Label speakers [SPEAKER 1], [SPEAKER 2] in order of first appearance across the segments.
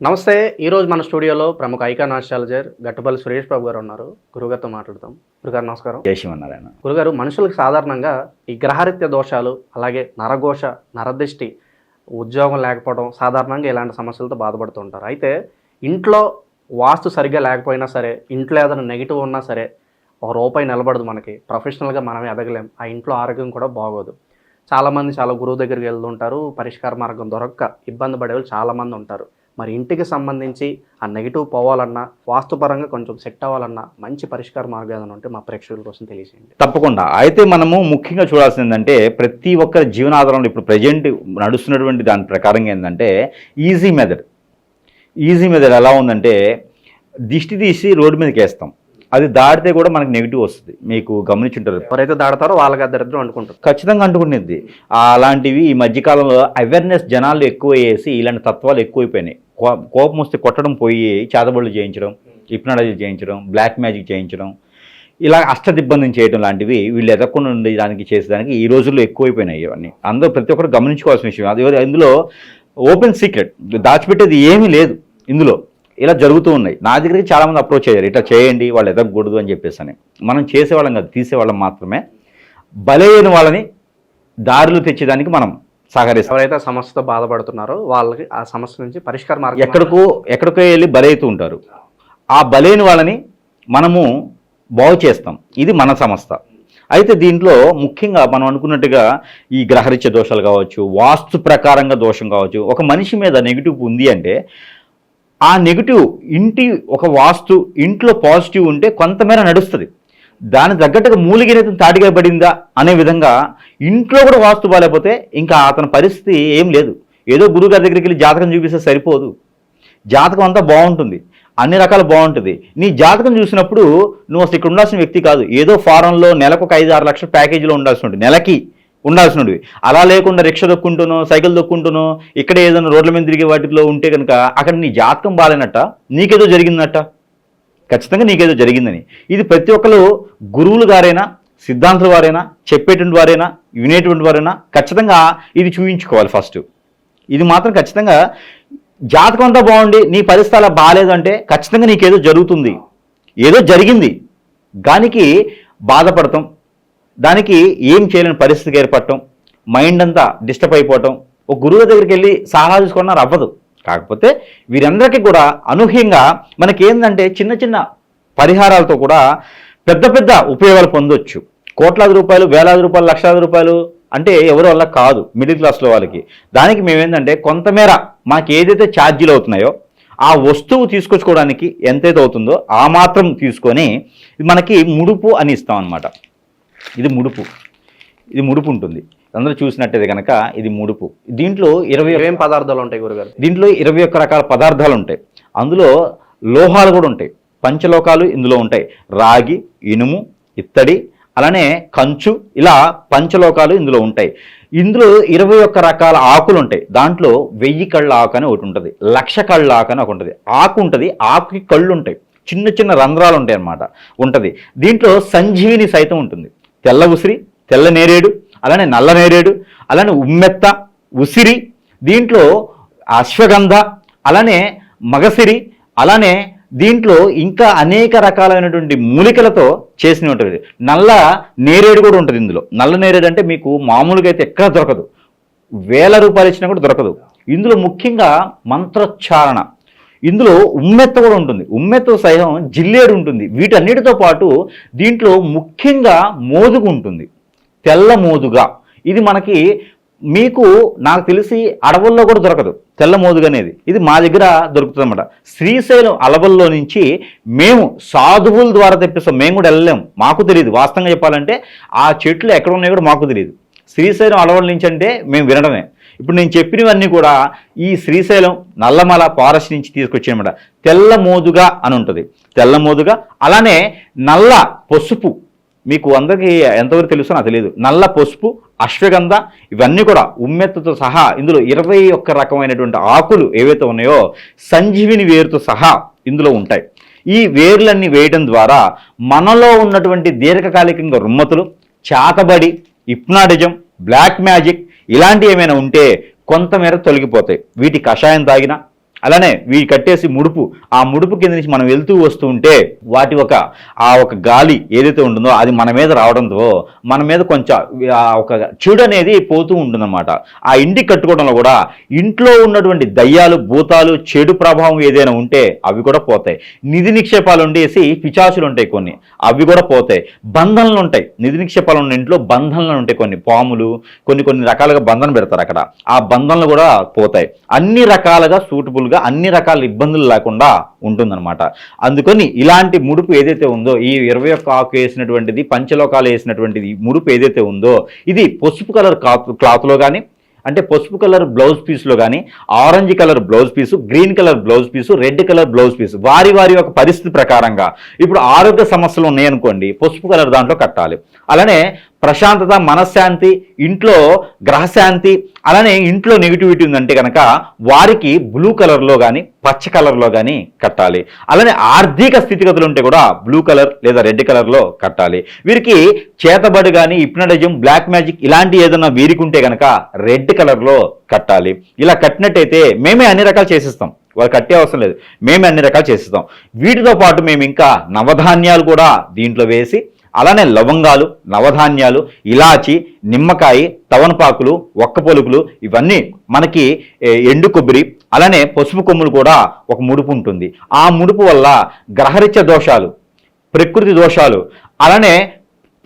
[SPEAKER 1] నమస్తే ఈరోజు మన స్టూడియోలో ప్రముఖ ఐకాన్ ఆస్ట్రాలజర్ గట్టుపల్లి సురేష్ బాబు గారు ఉన్నారు. గురుగారితో మాట్లాడతాం గురుగారు నమస్కారం.
[SPEAKER 2] జయశివనారాయణ
[SPEAKER 1] గురుగారు మనుషులకు సాధారణంగా ఈ గ్రహరీత్య దోషాలు అలాగే నరఘోష నరదిష్టి ఉద్యోగం లేకపోవడం సాధారణంగా ఇలాంటి సమస్యలతో బాధపడుతుంటారు అయితే ఇంట్లో వాస్తు సరిగ్గా లేకపోయినా సరే ఇంట్లో ఏదైనా నెగిటివ్ ఉన్నా సరే ఒక రూపాయి నిలబడదు మనకి. ప్రొఫెషనల్గా మనమే ఎదగలేం. ఆ ఇంట్లో ఆరోగ్యం కూడా బాగోదు. చాలామంది చాలా గురువు దగ్గరికి వెళ్తుంటారు. పరిష్కార మార్గం దొరక్క ఇబ్బంది పడే వాళ్ళు చాలామంది ఉంటారు. మరి ఇంటికి సంబంధించి ఆ నెగిటివ్ పోవాలన్నా వాస్తుపరంగా కొంచెం సెట్ అవ్వాలన్నా మంచి పరిష్కార మార్గం ఏదైనా ఉంటే మా ప్రేక్షకుల కోసం తెలియజేయండి.
[SPEAKER 2] తప్పకుండా. అయితే మనము ముఖ్యంగా చూడాల్సింది ఏంటంటే ప్రతి ఒక్కరి జీవనాధారంలో ఇప్పుడు ప్రజెంట్ నడుస్తున్నటువంటి దాని ప్రకారంగా ఏంటంటే ఈజీ మెథడ్ ఈజీ మెథడ్ ఎలా ఉందంటే దిష్టి తీసి రోడ్డు మీదకి వేస్తాం. అది దాటితే కూడా మనకి నెగిటివ్ వస్తుంది. మీకు గమనించుంటారు.
[SPEAKER 1] ఎవరైతే దాడతారో వాళ్ళకి దరిద్రం అనుకుంటారు
[SPEAKER 2] ఖచ్చితంగా అంటుకునేది అలాంటివి ఈ మధ్యకాలంలో అవేర్నెస్ జనాలు ఎక్కువ వేసి ఇలాంటి తత్వాలు ఎక్కువైపోయినాయి. కోపం వస్తే కొట్టడం పోయి చేతబడులు చేయించడం ఇప్నాలజీ చేయించడం బ్లాక్ మ్యాజిక్ చేయించడం ఇలా అష్టదిబ్బందిని చేయడం లాంటివి వీళ్ళు ఎదగకుండా ఉండేదానికి చేసేదానికి ఈ రోజుల్లో ఎక్కువైపోయినాయి ఇవన్నీ. అందరూ ప్రతి ఒక్కరు గమనించుకోవాల్సిన విషయం. అది ఇందులో ఓపెన్ సీక్రెట్. దాచిపెట్టేది ఏమీ లేదు ఇందులో. ఇలా జరుగుతూ ఉన్నాయి. నా దగ్గరికి చాలామంది అప్రోచ్ అయ్యారు. ఇట్లా చేయండి వాళ్ళు ఎదగకూడదు అని చెప్పేసి అని మనం చేసేవాళ్ళం కాదు తీసేవాళ్ళం మాత్రమే. బలైన వాళ్ళని దారులు తెచ్చేదానికి మనం సహకరిస్తాం.
[SPEAKER 1] ఎవరైతే ఆ సమస్యతో బాధపడుతున్నారో వాళ్ళకి ఆ సమస్య నుంచి పరిష్కార మార్గం
[SPEAKER 2] ఎక్కడికో ఎక్కడికో వెళ్ళి బలైతూ ఉంటారు. ఆ బలైన వాళ్ళని మనము బాగు చేస్తాం. ఇది మన సంస్థ అయితే దీంట్లో ముఖ్యంగా మనం అనుకున్నట్టుగా ఈ గ్రహరిత్య దోషాలు కావచ్చు వాస్తు ప్రకారంగా దోషం కావచ్చు ఒక మనిషి మీద నెగిటివ్ ఉంది అంటే ఆ నెగిటివ్ ఇంటి ఒక వాస్తు ఇంట్లో పాజిటివ్ ఉంటే కొంతమేర నడుస్తుంది. దాని తగ్గట్టుగా మూలిగినతను తాటిగా పడిందా అనే విధంగా ఇంట్లో కూడా వాస్తు బాగాలేకపోతే ఇంకా అతని పరిస్థితి ఏం లేదు. ఏదో గురుగారి దగ్గరికి వెళ్ళి జాతకం చూపిస్తే సరిపోదు. జాతకం అంతా బాగుంటుంది. అన్ని రకాలు బాగుంటుంది. నీ జాతకం చూసినప్పుడు నువ్వు అసలు ఇక్కడ ఉండాల్సిన వ్యక్తి కాదు. ఏదో ఫారంలో నెలకు ఒక ఐదు ఆరు లక్షల ప్యాకేజీలో ఉండాల్సి ఉంటుంది. నెలకి ఉండాల్సినవి అలా లేకుండా రిక్షా దొక్కుంటునో సైకిల్ దొక్కుంటునో ఇక్కడ ఏదైనా రోడ్ల మీద తిరిగే వాటిలో ఉంటే కనుక అక్కడ నీ జాతకం బాగాలేనట్ట నీకేదో జరిగిందట. ఖచ్చితంగా నీకేదో జరిగిందని. ఇది ప్రతి ఒక్కరు గురువులు గారైనా సిద్ధాంతుల వారైనా చెప్పేటువంటి వారైనా వినేటువంటి వారైనా ఖచ్చితంగా ఇది చూపించుకోవాలి ఫస్ట్. ఇది మాత్రం ఖచ్చితంగా జాతకం అంతా బాగుండి నీ పరిస్థితి అలా బాగాలేదు అంటే ఖచ్చితంగా నీకేదో జరుగుతుంది. ఏదో జరిగింది. దానికి బాధపడటం దానికి ఏం చేయలేని పరిస్థితికి ఏర్పడటం మైండ్ అంతా డిస్టర్బ్ అయిపోవటం. ఒక గురువు దగ్గరికి వెళ్ళి సలహా తీసుకున్నారు అవ్వదు. కాకపోతే వీరందరికీ కూడా అనూహ్యంగా మనకేందంటే చిన్న చిన్న పరిహారాలతో కూడా పెద్ద పెద్ద ఉపయోగాలు పొందొచ్చు. కోట్లాది రూపాయలు వేలాది రూపాయలు లక్షలాది రూపాయలు అంటే ఎవరి వల్ల కాదు మిడిల్ క్లాస్లో వాళ్ళకి. దానికి మేమేందంటే కొంతమేర మాకు ఏదైతే ఛార్జీలు అవుతున్నాయో ఆ వస్తువు తీసుకొచ్చుకోవడానికి ఎంతైతే అవుతుందో ఆ మాత్రం తీసుకొని మనకి ముడుపు అని ఇస్తాం అనమాట ఇది ముడుపు. ఇది ముడుపు ఉంటుంది. అందరూ చూసినట్టయితే కనుక ఇది ముడుపు. దీంట్లో ఇరవై
[SPEAKER 1] ఏమేం పదార్థాలు ఉంటాయి గురుగారు?
[SPEAKER 2] దీంట్లో ఇరవై ఒక్క రకాల పదార్థాలు ఉంటాయి. అందులో లోహాలు కూడా ఉంటాయి. పంచలోకాలు ఇందులో ఉంటాయి. రాగి ఇనుము ఇత్తడి అలానే కంచు ఇలా పంచలోకాలు ఇందులో ఉంటాయి. ఇందులో ఇరవై ఒక్క రకాల ఆకులు ఉంటాయి. దాంట్లో వెయ్యి కళ్ళ ఆకు అని ఒకటి ఉంటుంది. లక్ష కళ్ళ ఆకు అని ఒకటి ఉంటుంది. ఆకు ఉంటుంది. ఆకుకి కళ్ళు ఉంటాయి. చిన్న చిన్న రంధ్రాలు ఉంటాయి అన్నమాట. ఉంటుంది. దీంట్లో సంజీవిని సైతం ఉంటుంది. తెల్ల ఉసిరి తెల్ల నేరేడు అలానే నల్ల నేరేడు అలానే ఉమ్మెత్త ఉసిరి దీంట్లో అశ్వగంధ అలానే మగసిరి అలానే దీంట్లో ఇంకా అనేక రకాలైనటువంటి మూలికలతో చేసిన ఉంటుంది. నల్ల నేరేడు కూడా ఉంటుంది ఇందులో. నల్ల నేరేడు అంటే మీకు మామూలుగా అయితే ఎక్కడ దొరకదు. వేల రూపాయలు ఇచ్చినా కూడా దొరకదు. ఇందులో ముఖ్యంగా మంత్రోచ్చారణ. ఇందులో ఉమ్మెత్త కూడా ఉంటుంది. ఉమ్మెత్త సైతం జిల్లేడు ఉంటుంది. వీటన్నిటితో పాటు దీంట్లో ముఖ్యంగా మోదుగు ఉంటుంది. తెల్లమోదుగా ఇది మనకి మీకు నాకు తెలిసి అడవుల్లో కూడా దొరకదు. తెల్ల మోదుగు అనేది. ఇది మా దగ్గర దొరుకుతుంది అనమాట శ్రీశైలం అలవల్లో నుంచి మేము సాధువుల ద్వారా తెప్పిస్తాం. మేము కూడా వెళ్ళలేము మాకు తెలియదు. వాస్తవంగా చెప్పాలంటే ఆ చెట్లు ఎక్కడ ఉన్నాయో కూడా మాకు తెలియదు. శ్రీశైలం అలవల నుంచి అంటే మేము వినడమే. ఇప్పుడు నేను చెప్పినవన్నీ కూడా ఈ శ్రీశైలం నల్లమల ఫారెస్ట్ నుంచి తీసుకొచ్చానమాట తెల్ల మోదుగా అని ఉంటుంది. తెల్ల మోదుగా. అలానే నల్ల పసుపు మీకు అందరికీ ఎంతవరకు తెలుసో నాకు తెలియదు నల్ల పసుపు అశ్వగంధ ఇవన్నీ కూడా ఉమ్మెత్తతో సహా ఇందులో ఇరవై ఒక్క రకమైనటువంటి ఆకులు ఏవైతే ఉన్నాయో సంజీవిని వేరుతో సహా ఇందులో ఉంటాయి. ఈ వేర్లన్నీ వేయడం ద్వారా మనలో ఉన్నటువంటి దీర్ఘకాలికంగా రుమ్మతులు చాతబడి ఇప్నాటిజం బ్లాక్ మ్యాజిక్ ఇలాంటివి ఏమైనా ఉంటే కొంతమేర తొలగిపోతాయి. వీటి కషాయం తాగినా అలానే వీ కట్టేసి ముడుపు ఆ ముడుపు కింద నుంచి మనం వెళ్తూ వస్తూ ఉంటే వాటి ఒక ఆ ఒక గాలి ఏదైతే ఉంటుందో అది మన మీద రావడంతో మన మీద కొంచెం ఆ ఒక చెడు అనేది పోతూ ఉంటుందన్నమాట. ఆ ఇంటికి కట్టుకోవడంలో కూడా ఇంట్లో ఉన్నటువంటి దయ్యాలు భూతాలు చెడు ప్రభావం ఏదైనా ఉంటే అవి కూడా పోతాయి. నిధి నిక్షేపాలు ఉండేసి పిచాచులు ఉంటాయి కొన్ని అవి కూడా పోతాయి. బంధనలు ఉంటాయి. నిధి నిక్షేపాలు ఉన్న ఇంట్లో బంధనలు ఉంటాయి కొన్ని పాములు కొన్ని కొన్ని రకాలుగా బంధన పెడతారు అక్కడ. ఆ బంధనలు కూడా పోతాయి. అన్ని రకాలుగా సూటబుల్ సూటబుల్గా అన్ని రకాల ఇబ్బందులు లేకుండా ఉంటుందన్నమాట. అందుకని ఇలాంటి ముడుపు ఏదైతే ఉందో ఈ ఇరవై ఒక్క ఆకు వేసినటువంటిది పంచలోకాలు వేసినటువంటిది ముడుపు ఏదైతే ఉందో ఇది పసుపు కలర్ క్లాత్ క్లాత్లో కానీ అంటే పసుపు కలర్ బ్లౌజ్ పీస్లో కానీ orange colour blouse piece green colour blouse piece red colour blouse piece వారి వారి యొక్క పరిస్థితి ప్రకారంగా. ఇప్పుడు ఆరోగ్య సమస్యలు ఉన్నాయనుకోండి పసుపు కలర్ దాంట్లో కట్టాలి. అలానే ప్రశాంతత మనశ్శాంతి ఇంట్లో గ్రహశాంతి అలానే ఇంట్లో నెగిటివిటీ ఉందంటే కనుక వారికి బ్లూ కలర్లో కానీ పచ్చ కలర్లో కానీ కట్టాలి. అలానే ఆర్థిక స్థితిగతులు ఉంటే కూడా బ్లూ కలర్ లేదా రెడ్ కలర్లో కట్టాలి. వీరికి చేతబడి కానీ ఇప్నటిజం బ్లాక్ మ్యాజిక్ ఇలాంటి ఏదైనా వీరికి ఉంటే కనుక రెడ్ కలర్లో కట్టాలి. ఇలా కట్టినట్టయితే మేమే అన్ని రకాలు చేసిస్తాం. వాళ్ళు కట్టే అవసరం లేదు. మేమే అన్ని రకాలు చేసిస్తాం. వీటితో పాటు మేము ఇంకా నవధాన్యాలు కూడా దీంట్లో వేసి అలానే లవంగాలు నవధాన్యాలు ఇలాచి నిమ్మకాయ తవనపాకులు ఒక్క పొలుకులు ఇవన్నీ మనకి ఎండు కొబ్బరి అలానే పసుపు కొమ్ములు కూడా ఒక ముడుపు ఉంటుంది. ఆ ముడుపు వల్ల గ్రహరిత్య దోషాలు ప్రకృతి దోషాలు అలానే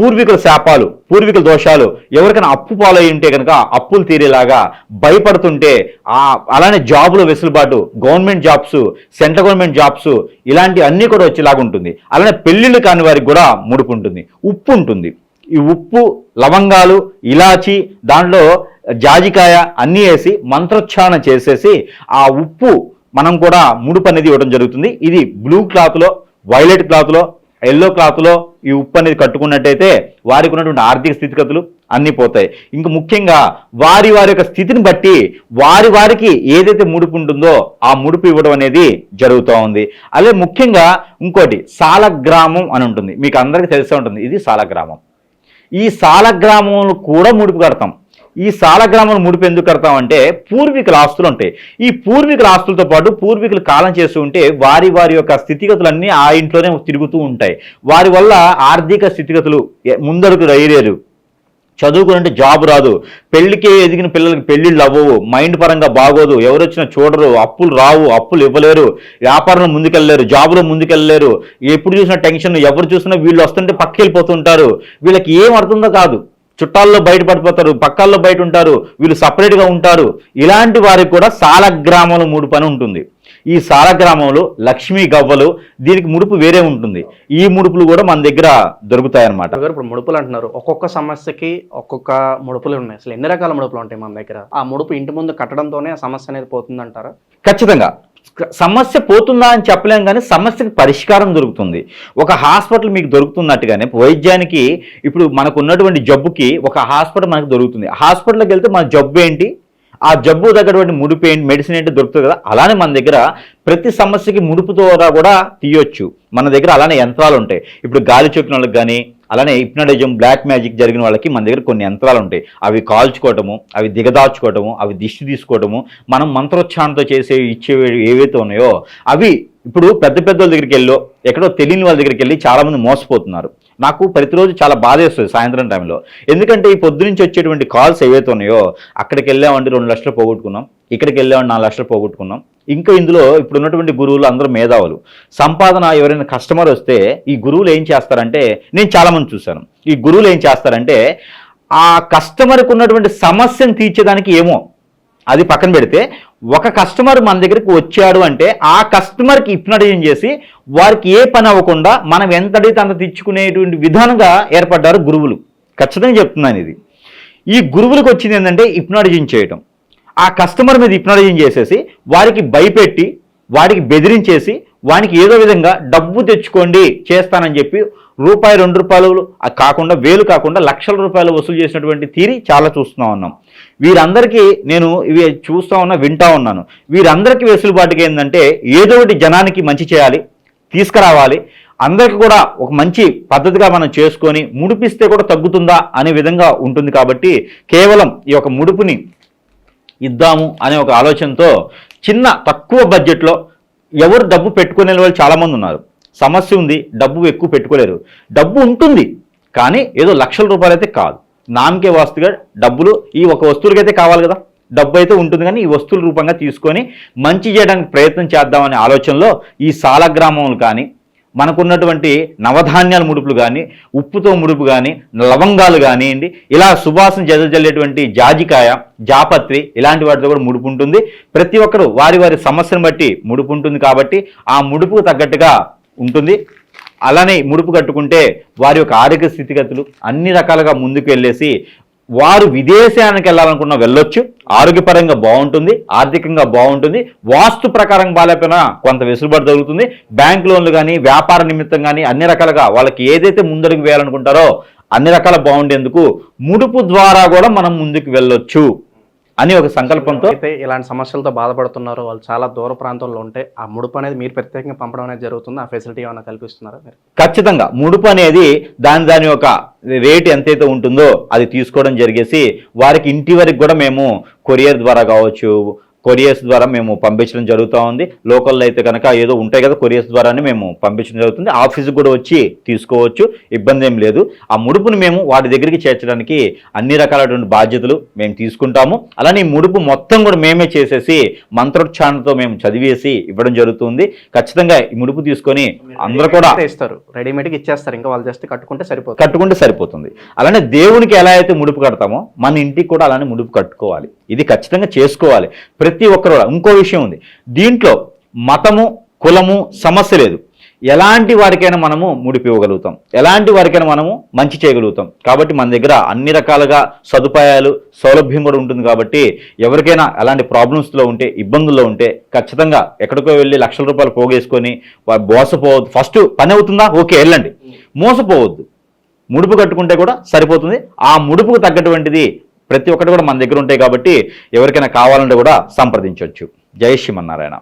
[SPEAKER 2] పూర్వీకుల శాపాలు పూర్వీకుల దోషాలు ఎవరికైనా అప్పు పాలై ఉంటే కనుక అప్పులు తీరేలాగా భయపడుతుంటే ఆ అలానే జాబుల వెసులుబాటు government jobs central government jobs ఇలాంటి అన్నీ కూడా వచ్చేలాగా ఉంటుంది. అలానే పెళ్ళిళ్ళు కాని వారికి కూడా ముడుపు ఉంటుంది ఉప్పు ఉంటుంది. ఈ ఉప్పు లవంగాలు ఇలాచి దాంట్లో జాజికాయ అన్నీ వేసి మంత్రోచ్చారణ చేసేసి ఆ ఉప్పు మనం కూడా ముడుపు అనేది ఇవ్వడం జరుగుతుంది. ఇది బ్లూ క్లాత్లో వైలెట్ క్లాత్లో ఎల్లో క్లాత్లో ఈ ఉప్పు అనేది కట్టుకున్నట్టయితే వారికి ఉన్నటువంటి ఆర్థిక స్థితిగతులు అన్నీ పోతాయి. ఇంకా ముఖ్యంగా వారి వారి యొక్క స్థితిని బట్టి వారి వారికి ఏదైతే ముడుపు ఉంటుందో ఆ ముడుపు ఇవ్వడం అనేది జరుగుతూ ఉంది. అలాగే ముఖ్యంగా ఇంకోటి సాలగ్రామం అని ఉంటుంది. మీకు అందరికీ తెలిసే ఉంటుంది. ఇది సాలగ్రామం. ఈ సాలగ్రామంలో కూడా ముడుపు కడతాం. ఈ సాలగ్రామం ముడిపు ఎందుకు కడతామంటే పూర్వీకుల ఆస్తులు ఉంటాయి. ఈ పూర్వీకుల ఆస్తులతో పాటు పూర్వీకులు కాలం చేస్తూ ఉంటే వారి వారి యొక్క స్థితిగతులన్నీ ఆ ఇంట్లోనే తిరుగుతూ ఉంటాయి. వారి వల్ల ఆర్థిక స్థితిగతులు ముందరకు ముందడుగు రైలేరు చదువుకునంటే జాబ్ రాదు. పెళ్ళికి ఎదిగిన పిల్లలకి పెళ్ళిళ్ళు అవ్వవు. మైండ్ పరంగా బాగోదు. ఎవరు వచ్చినా చూడరు. అప్పులు రావు. అప్పులు ఇవ్వలేరు. వ్యాపారంలో ముందుకెళ్ళలేరు. జాబులో ముందుకెళ్ళలేరు. ఎప్పుడు చూసినా టెన్షన్ ఎవరు చూసినా వీళ్ళు వస్తుంటే పక్కకెళ్ళిపోతుంటారు వీళ్ళకి ఏం అర్థందో కాదు. చుట్టాల్లో బయట పడిపోతారు పక్కాల్లో బయట ఉంటారు వీళ్ళు సపరేట్గా ఉంటారు. ఇలాంటి వారికి కూడా సాలగ్రామంలో మూడు పని ఉంటుంది. ఈ సాలగ్రామంలో లక్ష్మీ గవ్వలు దీనికి ముడుపు వేరే ఉంటుంది. ఈ ముడుపులు కూడా మన దగ్గర దొరుకుతాయన్నమాట.
[SPEAKER 1] ఇప్పుడు ముడుపులు అంటున్నారు. ఒక్కొక్క సమస్యకి ఒక్కొక్క ముడుపులు ఉన్నాయి. అసలు ఎన్ని రకాల ముడుపులు ఉంటాయి మన దగ్గర? ఆ ముడుపు ఇంటి ముందు కట్టడంతోనే ఆ సమస్య అనేది పోతుందంటారా?
[SPEAKER 2] ఖచ్చితంగా. సమస్య పోతుందా అని చెప్పలేం కానీ సమస్యకి పరిష్కారం దొరుకుతుంది. ఒక హాస్పిటల్ మీకు దొరుకుతున్నట్టుగానే వైద్యానికి ఇప్పుడు మనకు ఉన్నటువంటి జబ్బుకి ఒక హాస్పిటల్ మనకు దొరుకుతుంది. హాస్పిటల్కి వెళ్తే మన జబ్బు ఏంటి? ఆ జబ్బు తగ్గటువంటి ముడుపు ఏంటి మెడిసిన్ ఏంటి దొరుకుతుంది కదా అలానే మన దగ్గర ప్రతి సమస్యకి ముడుపు ద్వారా కూడా తీయొచ్చు. మన దగ్గర అలానే యంత్రాలు ఉంటాయి. ఇప్పుడు గాలి చొక్కిన వాళ్ళకి కానీ అలానే హిప్నటిజం బ్లాక్ మ్యాజిక్ జరిగిన వాళ్ళకి మన దగ్గర కొన్ని యంత్రాలు ఉంటాయి. అవి కాల్చుకోవటము అవి దిగదాచుకోవటము అవి దిష్టి తీసుకోవటము మనం మంత్రోచ్చారణతో చేసే ఇచ్చేవి ఏవైతే ఉన్నాయో అవి ఇప్పుడు పెద్ద పెద్ద వాళ్ళ దగ్గరికి వెళ్ళో ఎక్కడో తెలియని వాళ్ళ దగ్గరికి వెళ్ళి చాలామంది మోసపోతున్నారు. నాకు ప్రతిరోజు చాలా బాధ వేస్తుంది సాయంత్రం టైంలో. ఎందుకంటే ఈ పొద్దు నుంచి వచ్చేటువంటి కాల్స్ ఏవైతే ఉన్నాయో అక్కడికి వెళ్ళామండి రెండు లక్షలు పోగొట్టుకున్నాం ఇక్కడికి వెళ్ళామండి నాలుగు లక్షలు పోగొట్టుకున్నాం. ఇంకా ఇందులో ఇప్పుడు ఉన్నటువంటి గురువులు అందరూ మేధావులు. సంపాదన ఎవరైనా కస్టమర్ వస్తే ఈ గురువులు ఏం చేస్తారంటే నేను చాలా మంది చూశాను. ఈ గురువులు ఏం చేస్తారంటే ఆ కస్టమర్కు ఉన్నటువంటి సమస్యను తీర్చేదానికి ఏమో అది పక్కన పెడితే ఒక కస్టమర్ మన దగ్గరికి వచ్చాడు అంటే ఆ కస్టమర్కి హిప్నటైజం చేసి వారికి ఏ పని అవ్వకుండా మనం ఎంత అడిగితే అంత తెచ్చుకునేటువంటి విధానంగా ఏర్పడ్డారు గురువులు. ఖచ్చితంగా చెప్తున్నాను ఇది. ఈ గురువులకు వచ్చింది ఏంటంటే హిప్నాటిజం చేయటం. ఆ కస్టమర్ మీద హిప్నాటిజం చేసేసి వారికి భయపెట్టి వాడికి బెదిరించేసి వానికి ఏదో విధంగా డబ్బు తెచ్చుకోండి చేస్తానని చెప్పి రూపాయి రెండు రూపాయలు కాకుండా వేలు కాకుండా లక్షల రూపాయలు వసూలు చేసినటువంటి తీరి చాలా చూస్తూ ఉన్నాం. వీరందరికీ నేను ఇవి చూస్తూ ఉన్నా వింటా ఉన్నాను. వీరందరికీ వెసులుబాటుగా ఏంటంటే ఏదో ఒకటి జనానికి మంచి చేయాలి తీసుకురావాలి. అందరికి కూడా ఒక మంచి పద్ధతిగా మనం చేసుకొని ముడిపిస్తే కూడా తగ్గుతుందా అనే విధంగా ఉంటుంది కాబట్టి కేవలం ఈ యొక్క ముడుపుని ఇద్దాము అనే ఒక ఆలోచనతో చిన్న తక్కువ బడ్జెట్లో ఎవరు డబ్బు పెట్టుకునే వాళ్ళు చాలామంది ఉన్నారు. సమస్య ఉంది డబ్బు ఎక్కువ పెట్టుకోలేరు. డబ్బు ఉంటుంది కానీ ఏదో లక్షల రూపాయలు అయితే కాదు. నామకే వాస్తుగా డబ్బులు ఈ ఒక వస్తువులకైతే కావాలి కదా. డబ్బు అయితే ఉంటుంది కానీ ఈ వస్తువుల రూపంగా తీసుకొని మంచి చేయడానికి ప్రయత్నం చేద్దామనే ఆలోచనలో ఈ సాలగ్రామములు కానీ మనకున్నటువంటి నవధాన్యాల ముడుపులు కానీ ఉప్పుతో ముడుపు కానీ లవంగాలు కానివ్వండి ఇలా సువాసన జల్లెటువంటి జాజికాయ జాపత్రి ఇలాంటి వాటితో కూడా ముడుపు ఉంటుంది. ప్రతి ఒక్కరు వారి వారి సమస్యను బట్టి ముడుపు ఉంటుంది కాబట్టి ఆ ముడుపుకు తగ్గట్టుగా ఉంటుంది. అలానే ముడుపు కట్టుకుంటే వారి యొక్క ఆరోగ్య స్థితిగతులు అన్ని రకాలుగా ముందుకు వెళ్ళేసి వారు విదేశానికి వెళ్ళాలనుకున్న వెళ్ళొచ్చు. ఆరోగ్యపరంగా బాగుంటుంది ఆర్థికంగా బాగుంటుంది వాస్తు ప్రకారం బాగాలేకపోయినా కొంత వెసులుబాటు దొరుకుతుంది. బ్యాంక్ లోన్లు కానీ వ్యాపార నిమిత్తం కానీ అన్ని రకాలుగా వాళ్ళకి ఏదైతే ముందడుగు వేయాలనుకుంటారో అన్ని రకాల బాగుండేందుకు ముడుపు ద్వారా కూడా మనం ముందుకు వెళ్ళొచ్చు. అని ఒక సంకల్పంతో
[SPEAKER 1] అయితే ఇలాంటి సమస్యలతో బాధపడుతున్నారో వాళ్ళు చాలా దూర ప్రాంతాల్లో ఉంటే ఆ ముడుపు అనేది మీరు ప్రత్యేకంగా పంపడం అనేది జరుగుతుంది ఆ ఫెసిలిటీ ఏమైనా కల్పిస్తున్నారా మీరు?
[SPEAKER 2] ఖచ్చితంగా. ముడుపు అనేది దాని దాని యొక్క రేట్ ఎంతైతే ఉంటుందో అది తీసుకోవడం జరిగేసి వారికి ఇంటి వరకు కూడా మేము కొరియర్ ద్వారా కావచ్చు కొరియర్స్ ద్వారా మేము పంపించడం జరుగుతూ ఉంది. లోకల్లో అయితే కనుక ఏదో ఉంటాయి కదా కొరియర్స్ ద్వారానే మేము పంపించడం జరుగుతుంది. ఆఫీస్కి కూడా వచ్చి తీసుకోవచ్చు. ఇబ్బంది ఏం లేదు. ఆ ముడుపుని మేము వాటి దగ్గరికి చేర్చడానికి అన్ని రకాలైనటువంటి బాధ్యతలు మేము తీసుకుంటాము. అలానే ఈ ముడుపు మొత్తం కూడా మేమే చేసేసి మంత్రోచ్చారణతో మేము చదివేసి ఇవ్వడం జరుగుతుంది. ఖచ్చితంగా ఈ ముడుపు తీసుకొని అందరూ కూడా
[SPEAKER 1] ఇస్తారు. రెడీమేడ్గా ఇచ్చేస్తారు. ఇంకా వాళ్ళు జస్ట్ కట్టుకుంటే సరిపోతుంది.
[SPEAKER 2] కట్టుకుంటే సరిపోతుంది. అలానే దేవునికి ఎలా అయితే ముడుపు కడతామో మన ఇంటికి కూడా అలానే ముడుపు కట్టుకోవాలి. ఇది ఖచ్చితంగా చేసుకోవాలి. ప్రతి ఒక్కరు ఇంకో విషయం ఉంది. దీంట్లో మతము కులము సమస్య లేదు. ఎలాంటి వారికైనా మనము ముడిపివ్వగలుగుతాం ఎలాంటి వారికైనా మనము మంచి చేయగలుగుతాం. కాబట్టి మన దగ్గర అన్ని రకాలుగా సదుపాయాలు సౌలభ్యం కూడా ఉంటుంది కాబట్టి ఎవరికైనా అలాంటి ప్రాబ్లమ్స్లో ఉంటే ఇబ్బందుల్లో ఉంటే ఖచ్చితంగా ఎక్కడికో వెళ్ళి లక్షల రూపాయలు పోగేసుకొని మోసపోవద్దు ఫస్ట్ పని అవుతుందా? ఓకే వెళ్ళండి. మోసపోవద్దు. ముడుపు కట్టుకుంటే కూడా సరిపోతుంది. ఆ ముడుపుకు తగ్గటువంటిది ప్రతి ఒక్కటి కూడా మన దగ్గర ఉంటాయి కాబట్టి ఎవరికైనా కావాలంటే కూడా సంప్రదించవచ్చు. జై శ్రీమన్నారాయణ.